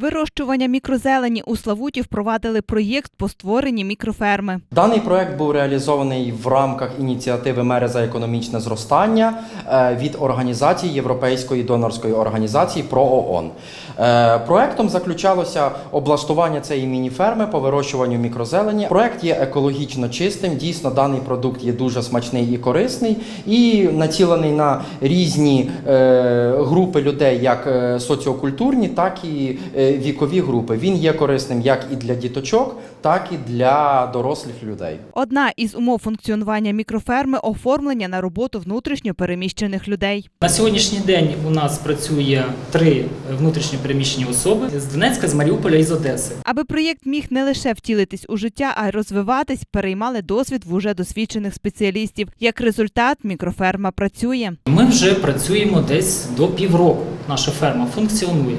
Вирощування мікрозелені у Славуті впровадили проєкт по створенні мікроферми. Даний проект був реалізований в рамках ініціативи Мери за економічне зростання е, від організації Європейської донорської організації ПРООН. Е, Проектом заключалося облаштування цієї міні-ферми по вирощуванню мікрозелені. Проект є екологічно чистим. Дійсно, даний продукт є дуже смачний і корисний, і націлений на різні е, групи людей, як соціокультурні, так і вікові групи. Він є корисним як і для діточок, так і для дорослих людей. Одна із умов функціонування мікроферми оформлення на роботу внутрішньо переміщених людей. На сьогоднішній день у нас працює три внутрішньо переміщені особи з Донецька, з Маріуполя і з Одеси. Аби проєкт міг не лише втілитись у життя, а й розвиватись, переймали досвід в уже досвідчених спеціалістів. Як результат, мікроферма працює. Ми вже працюємо десь до півроку. Наша ферма функціонує.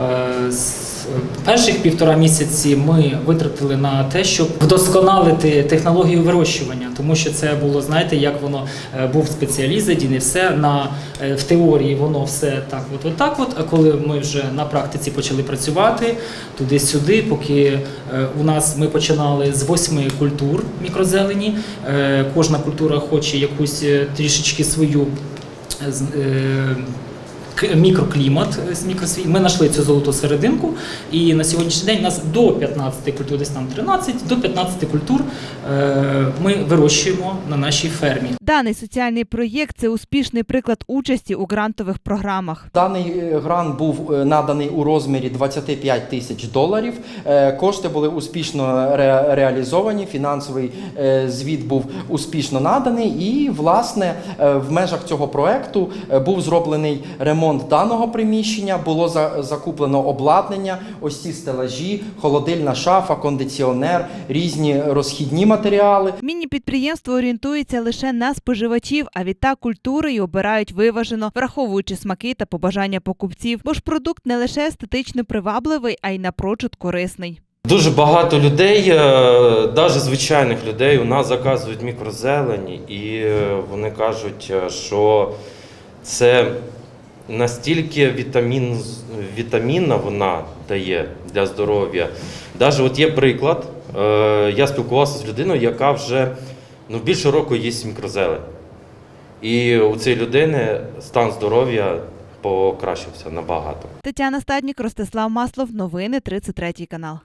Е, з Перших півтора місяці ми витратили на те, щоб вдосконалити технологію вирощування, тому що це було, знаєте, як воно е, був спеціаліст задійний, все на е, в теорії воно все так, от, от так. От. А коли ми вже на практиці почали працювати туди-сюди, поки е, у нас ми починали з восьми культур мікрозелені, е, кожна культура хоче якусь е, трішечки свою е, мікроклімат е, з мікросвіт. Ми знайшли цю золоту серединку, і на сьогоднішній день у нас до 15 культур, десь там 13, до 15 культур е, ми вирощуємо на нашій фермі. Даний соціальний проєкт це успішний приклад участі у грантових програмах. Даний е, грант був наданий у розмірі 25 тисяч доларів. Кошти були успішно ре- реалізовані. Фінансовий звіт був успішно наданий. І, власне, в межах цього проекту був зроблений ремонт даного приміщення. Було за- закуплено обладнання, ось ці стелажі, холодильна шафа, кондиціонер, різні розхідні матеріали. Міні-підприємство орієнтується лише на споживачів, а відтак культури й обирають виважено, враховуючи смаки та побажання покупців. Бо ж продукт не лише естетично привабливий, а й напрочуд корисний. Дуже багато людей, навіть звичайних людей, у нас заказують мікрозелені, і е, вони кажуть, е, що це настільки вітамін, вітамінна вона дає для здоров'я. Навіть от є приклад, е, я спілкувався з людиною, яка вже ну, більше року їсть мікрозелень. І у цієї людини стан здоров'я покращився набагато. Тетяна Стаднік, Ростислав Маслов. Новини 33 канал.